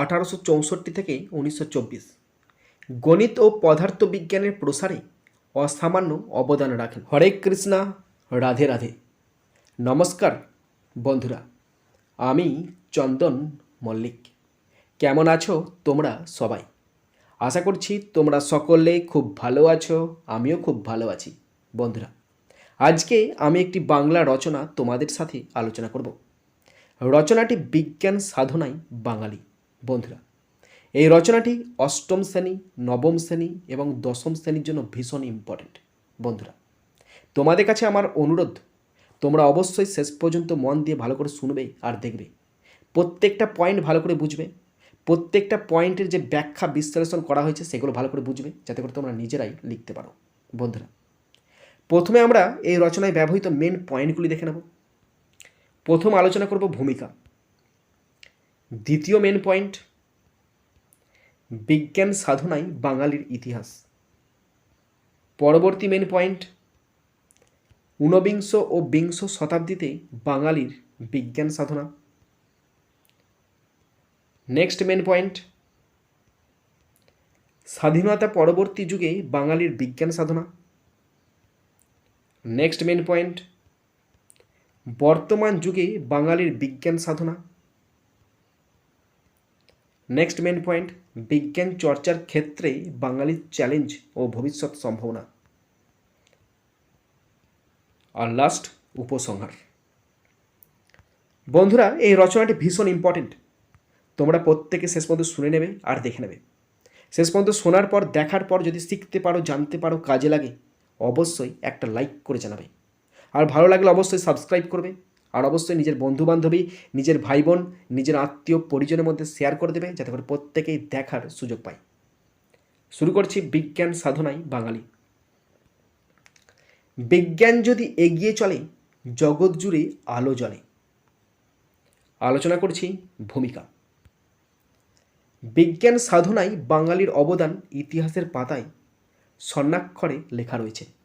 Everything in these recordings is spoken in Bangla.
আঠারোশো চৌষট্টি থেকে উনিশশো চব্বিশ। গণিত ও পদার্থবিজ্ঞানের প্রসারে অসামান্য অবদান রাখেন। হরে কৃষ্ণা, রাধে রাধে। নমস্কার বন্ধুরা, আমি চন্দন মল্লিক। কেমন আছো তোমরা সবাই? আশা করছি তোমরা সকলে খুব ভালো আছো, আমিও খুব ভালো আছি। বন্ধুরা, আজকে আমি একটি বাংলা রচনা তোমাদের সাথে আলোচনা করব। রচনাটি বিজ্ঞান সাধনায় বাঙালি। বন্ধুরা, এই রচনাটি অষ্টম শ্রেণি, নবম শ্রেণি এবং দশম শ্রেণির জন্য ভীষণ ইম্পর্ট্যান্ট বন্ধুরা, তোমাদের কাছে আমার অনুরোধ, তোমরা অবশ্যই শেষ পর্যন্ত মন দিয়ে ভালো করে শুনবে আর দেখবে। প্রত্যেকটা পয়েন্ট ভালো করে বুঝবে, প্রত্যেকটা পয়েন্টের যে ব্যাখ্যা বিশ্লেষণ করা হয়েছে সেগুলো ভালো করে বুঝবে, যাতে করে তোমরা নিজেরাই লিখতে পারো। বন্ধুরা, প্রথমে আমরা এই রচনায় ব্যবহৃত মেন পয়েন্টগুলি দেখে নেব। প্রথম আলোচনা করব ভূমিকা। দ্বিতীয় মেন পয়েন্ট বিজ্ঞান সাধনাই বাঙালির ইতিহাস। পরবর্তী মেন পয়েন্ট ঊনবিংশ ও বিংশ শতাব্দীতে বাঙালির বিজ্ঞান সাধনা। নেক্সট মেন পয়েন্ট স্বাধীনতা পরবর্তী যুগে বাঙালির বিজ্ঞান সাধনা। নেক্সট মেন পয়েন্ট বর্তমান যুগে বাঙালির বিজ্ঞান সাধনা। নেক্সট মেন পয়েন্ট বিজ্ঞান চর্চার ক্ষেত্রে বাঙালির চ্যালেঞ্জ ও ভবিষ্যৎ সম্ভাবনা। আর লাস্ট উপসংহার। বন্ধুরা, এই রচনাটি ভীষণ ইম্পর্টেন্ট তোমরা প্রত্যেকে শেষ পর্যন্ত শুনে নেবে আর দেখে নেবে। শেষ পর্যন্ত শোনার পর, দেখার পর যদি শিখতে পারো, জানতে পারো, কাজে লাগে, অবশ্যই একটা লাইক করে জানাবে। আর ভালো লাগলে অবশ্যই সাবস্ক্রাইব করবে। আর অবশ্যই নিজের বন্ধু বান্ধবী নিজের ভাই বোন নিজের আত্মীয় পরিজনের মধ্যে শেয়ার করে দেবে যাতে করে প্রত্যেকেই দেখার সুযোগ পায়। শুরু করছি বিজ্ঞান সাধনায় বাঙালি। বিজ্ঞান যদি এগিয়ে চলে, জগৎ জুড়ে আলো জ্বলে। আলোচনা করছি ভূমিকা। বিজ্ঞান সাধনায় বাঙালির অবদান ইতিহাসের পাতায় স্বর্ণাক্ষরে লেখা রয়েছে।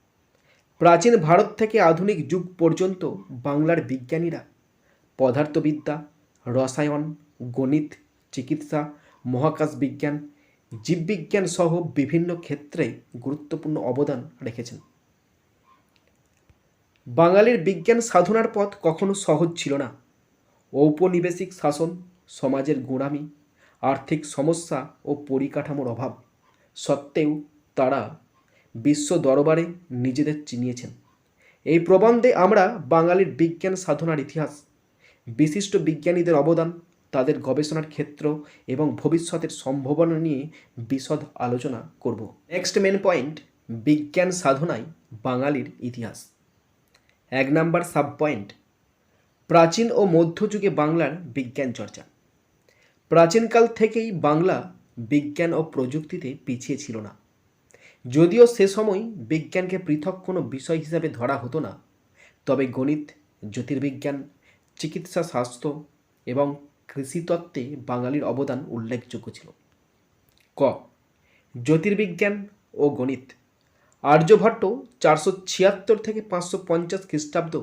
প্রাচীন ভারত থেকে আধুনিক যুগ পর্যন্ত বাংলার বিজ্ঞানীরা পদার্থবিদ্যা, রসায়ন, গণিত, চিকিৎসা, মহাকাশ বিজ্ঞান, জীববিজ্ঞান সহ বিভিন্ন ক্ষেত্রে গুরুত্বপূর্ণ অবদান রেখেছেন। বাঙালির বিজ্ঞান সাধনার পথ কখনো সহজ ছিল না। ঔপনিবেশিক শাসন, সমাজের গোড়ামি, আর্থিক সমস্যা ও পরিকাঠামোর অভাব সত্ত্বেও তারা বিশ্ব দরবারে নিজেদের চিনিয়েছেন। এই প্রবন্ধে আমরা বাঙালির বিজ্ঞান সাধনার ইতিহাস, বিশিষ্ট বিজ্ঞানীদের অবদান, তাদের গবেষণার ক্ষেত্র এবং ভবিষ্যতের সম্ভাবনা নিয়ে বিশদ আলোচনা করব। নেক্সট মেন পয়েন্ট বিজ্ঞান সাধনায় বাঙালির ইতিহাস। এক নাম্বার সাব পয়েন্ট প্রাচীন ও মধ্যযুগে বাংলার বিজ্ঞান চর্চা। প্রাচীনকাল থেকেই বাংলা বিজ্ঞান ও প্রযুক্তিতে পিছিয়ে ছিল না। যদিও সে সময় বিজ্ঞানকে পৃথক কোনো বিষয় হিসাবে ধরা হতো না, তবে গণিত, জ্যোতির্বিজ্ঞান, চিকিৎসা স্বাস্থ্য এবং কৃষিতত্ত্বে বাঙালির অবদান উল্লেখযোগ্য ছিল। ক, জ্যোতির্বিজ্ঞান ও গণিত। আর্যভট্ট চারশো ছিয়াত্তর থেকে পাঁচশো পঞ্চাশ খ্রিস্টাব্দ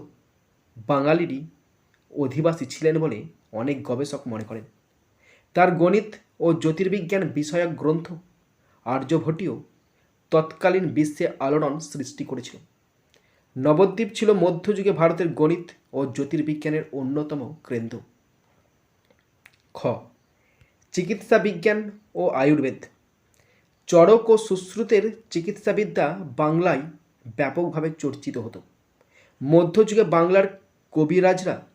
বাঙালিরই অধিবাসী ছিলেন বলে অনেক গবেষক মনে করেন। তার গণিত ও জ্যোতির্বিজ্ঞান বিষয়ক গ্রন্থ আর্যভটীয় তৎকালীন বিশ্বে আলোড়ন সৃষ্টি করেছিল। নবদ্বীপ ছিল মধ্যযুগে ভারতের গণিত ও জ্যোতির্বিজ্ঞানের অন্যতম কেন্দ্র। খ। চিকিৎসা বিজ্ঞান ও আয়ুর্বেদ। চরক ও সুশ্রুতের চিকিৎসাবিদ্যা বাংলায় ব্যাপকভাবে চর্চিত হতো। মধ্যযুগে বাংলার কবিরাজরা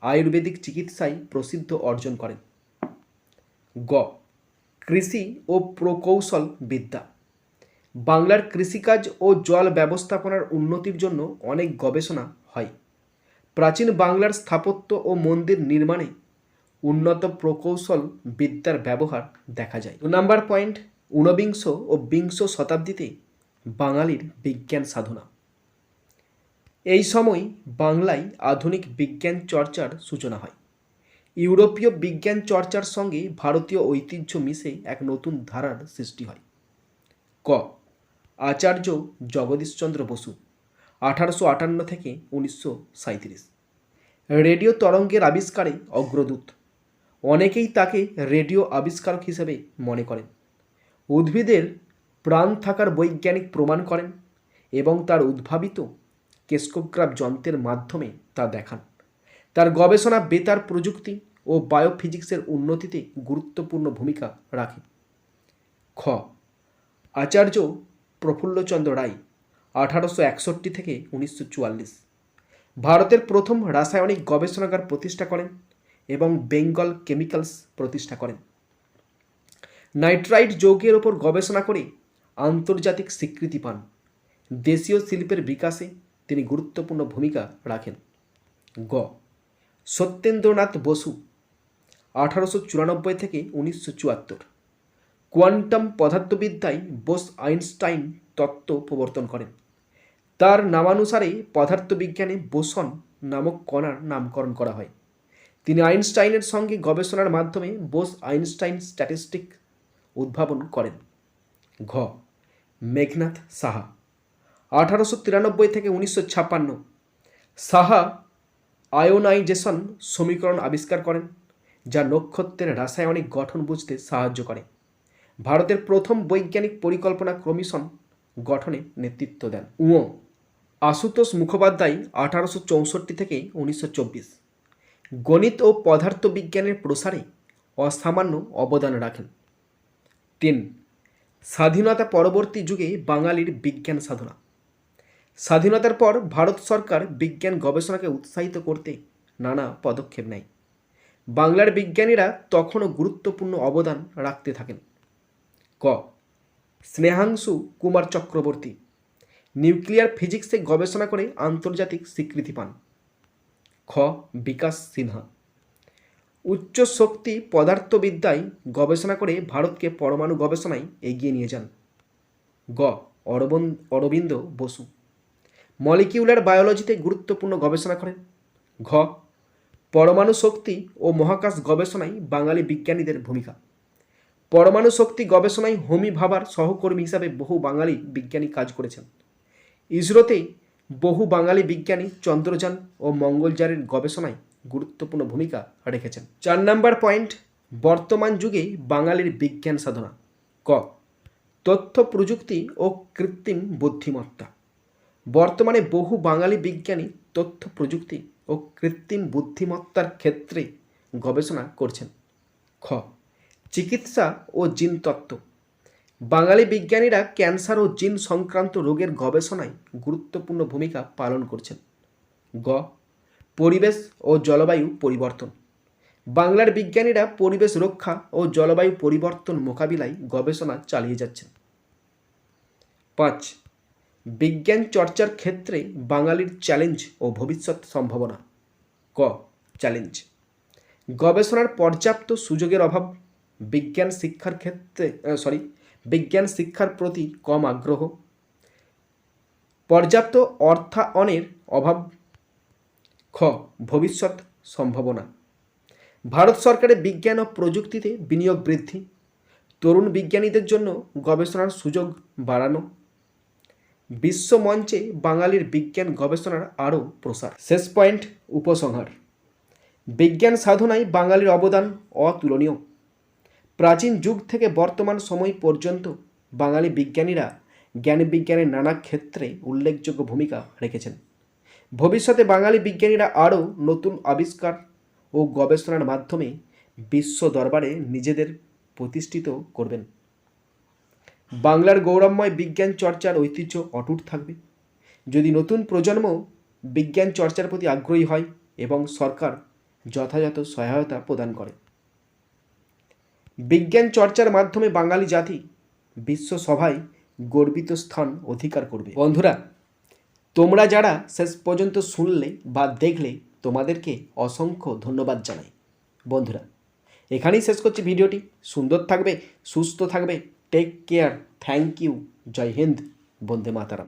আয়ুর্বেদিক চিকিৎসায় প্রসিদ্ধ অর্জন করেন। গ। কৃষি ও প্রকৌশল বিদ্যা। বাংলার কৃষিকাজ ও জল ব্যবস্থাপনার উন্নতির জন্য অনেক গবেষণা হয়। প্রাচীন বাংলার স্থাপত্য ও মন্দির নির্মাণে উন্নত প্রকৌশল বিদ্যার ব্যবহার দেখা যায়। দু নাম্বার পয়েন্ট, ঊনবিংশ ও বিংশ শতাব্দীতে বাঙালির বিজ্ঞান সাধনা। এই সময় বাংলায় আধুনিক বিজ্ঞান চর্চার সূচনা হয়। ইউরোপীয় বিজ্ঞান চর্চার সঙ্গে ভারতীয় ঐতিহ্য মিশে এক নতুন ধারার সৃষ্টি হয়। ক আচার্য জগদীশচন্দ্র বসু, আঠারোশো আটান্ন থেকে উনিশশো সাঁইত্রিশ। রেডিও তরঙ্গের আবিষ্কারে অগ্রদূত। অনেকেই তাকে রেডিও আবিষ্কারক হিসেবে মনে করেন। উদ্ভিদের প্রাণ থাকার বৈজ্ঞানিক প্রমাণ করেন এবং তার উদ্ভাবিত কেস্কোগ্রাফ যন্ত্রের মাধ্যমে তা দেখান। তার গবেষণা বেতার প্রযুক্তি ও বায়োফিজিক্সের উন্নতিতে গুরুত্বপূর্ণ ভূমিকা রাখে। খ. আচার্য প্রফুল্লচন্দ্র রায়, আঠারোশো একষট্টি থেকে উনিশশো চুয়াল্লিশ। ভারতের প্রথম রাসায়নিক গবেষণাগার প্রতিষ্ঠা করেন এবং বেঙ্গল কেমিক্যালস প্রতিষ্ঠা করেন। নাইট্রাইট যৌগের ওপর গবেষণা করে আন্তর্জাতিক স্বীকৃতি পান। দেশীয় শিল্পের বিকাশে তিনি গুরুত্বপূর্ণ ভূমিকা রাখেন। গ। সত্যেন্দ্রনাথ বসু, আঠারোশো চুরানব্বই থেকে উনিশশো চুয়াত্তর। কোয়ান্টাম পদার্থবিদ্যায় বোস আইনস্টাইন তত্ত্ব প্রবর্তন করেন। তার নামানুসারে পদার্থবিজ্ঞানে বোসন নামক কণার নামকরণ করা হয়। তিনি আইনস্টাইনের সঙ্গে গবেষণার মাধ্যমে বোস আইনস্টাইন স্ট্যাটিস্টিক উদ্ভাবন করেন। ঘ. মেঘনাথ সাহা, আঠারোশো তিরানব্বই থেকে উনিশশো ছাপ্পান্ন। সাহা আয়োনাইজেশন সমীকরণ আবিষ্কার করেন, যা নক্ষত্রের রাসায়নিক গঠন বুঝতে সাহায্য করে। ভারতের প্রথম বৈজ্ঞানিক পরিকল্পনা কমিশন গঠনে নেতৃত্ব দেন। উঁ। আশুতোষ মুখোপাধ্যায় আঠারোশো চৌষট্টি থেকে উনিশশো চব্বিশ। গণিত ও পদার্থবিজ্ঞানের প্রসারে অসামান্য অবদান রাখেন। তিন। স্বাধীনতা পরবর্তী যুগে বাঙালির বিজ্ঞান সাধনা। স্বাধীনতার পর ভারত সরকার বিজ্ঞান গবেষণাকে উৎসাহিত করতে নানা পদক্ষেপ নেয়। বাংলার বিজ্ঞানীরা তখনও গুরুত্বপূর্ণ অবদান রাখতে থাকেন। ক। স্নেহাংশু কুমার চক্রবর্তী। নিউক্লিয়ার ফিজিক্সে গবেষণা করে আন্তর্জাতিক স্বীকৃতি পান। খ, বিকাশ সিনহা। উচ্চ শক্তি পদার্থবিদ্যায় গবেষণা করে ভারতকে পরমাণু গবেষণায় এগিয়ে নিয়ে যান। গ অরবন অরবিন্দ বসু। মলিকিউলার বায়োলজিতে গুরুত্বপূর্ণ গবেষণা করেন। ঘ, পরমাণু শক্তি ও মহাকাশ গবেষণায় বাঙালি বিজ্ঞানীদের ভূমিকা। পরমাণু শক্তি গবেষণায় হোমি ভাবার সহকর্মী হিসাবে বহু বাঙালি বিজ্ঞানী কাজ করেছেন। ইসরোতে বহু বাঙালি বিজ্ঞানী চন্দ্রযান ও মঙ্গলযানের গবেষণায় গুরুত্বপূর্ণ ভূমিকা রেখেছেন। চার নম্বর পয়েন্ট, বর্তমান যুগে বাঙালির বিজ্ঞান সাধনা। ক, তথ্য প্রযুক্তি ও কৃত্রিম বুদ্ধিমত্তা। বর্তমানে বহু বাঙালি বিজ্ঞানী তথ্য প্রযুক্তি ও কৃত্রিম বুদ্ধিমত্তার ক্ষেত্রে গবেষণা করছেন। খ চিকিৎসা ও জিনতত্ত্ব বাঙালি বিজ্ঞানীরা ক্যান্সার ও জিন সংক্রান্ত রোগের গবেষণায় গুরুত্বপূর্ণ ভূমিকা পালন করছেন। গ, পরিবেশ ও জলবায়ু পরিবর্তন। বাংলার বিজ্ঞানীরা পরিবেশ রক্ষা ও জলবায়ু পরিবর্তন মোকাবিলায় গবেষণা চালিয়ে যাচ্ছেন। পাঁচ, বিজ্ঞান চর্চার ক্ষেত্রে বাঙালির চ্যালেঞ্জ ও ভবিষ্যৎ সম্ভাবনা। ক, চ্যালেঞ্জ। গবেষণার পর্যাপ্ত সুযোগের অভাব বিজ্ঞান শিক্ষার ক্ষেত্রে সরি বিজ্ঞান শিক্ষার প্রতি কম আগ্রহ, পর্যাপ্ত অর্থায়নের অভাব, খ, ভবিষ্যৎ সম্ভাবনা, ভারত সরকারের বিজ্ঞান ও প্রযুক্তিতে বিনিয়োগ বৃদ্ধি, তরুণ বিজ্ঞানীদের জন্য গবেষণার সুযোগ বাড়ানো, বিশ্ব মঞ্চে বাঙালির বিজ্ঞান গবেষণার আরও প্রসার। শেষ পয়েন্ট, উপসংহার, বিজ্ঞান সাধনায় বাঙালির অবদান অতুলনীয়। প্রাচীন যুগ থেকে বর্তমান সময় পর্যন্ত বাঙালি বিজ্ঞানীরা জ্ঞান বিজ্ঞানের নানা ক্ষেত্রে উল্লেখযোগ্য ভূমিকা রেখেছেন। ভবিষ্যতে বাঙালি বিজ্ঞানীরা আরও নতুন আবিষ্কার ও গবেষণার মাধ্যমে বিশ্ব দরবারে নিজেদের প্রতিষ্ঠিত করবেন। বাংলার গৌরবময় বিজ্ঞান চর্চার ঐতিহ্য অটুট থাকবে। যদি নতুন প্রজন্ম বিজ্ঞান চর্চার প্রতি আগ্রহী হয় এবং সরকার যথাযথ সহায়তা প্রদান করে। বিজ্ঞান চর্চার মাধ্যমে বাঙালি জাতি বিশ্ব সভায় গর্বিত স্থান অধিকার করবে। বন্ধুরা, তোমরা যারা শেষ পর্যন্ত শুনলে বা দেখলে, তোমাদেরকে অসংখ্য ধন্যবাদ জানাই। বন্ধুরা, এখানেই শেষ করছি ভিডিওটি। সুন্দর থাকবে, সুস্থ থাকবে। টেক কেয়ার থ্যাংক ইউ জয় হিন্দ, বন্দে মাতারাম।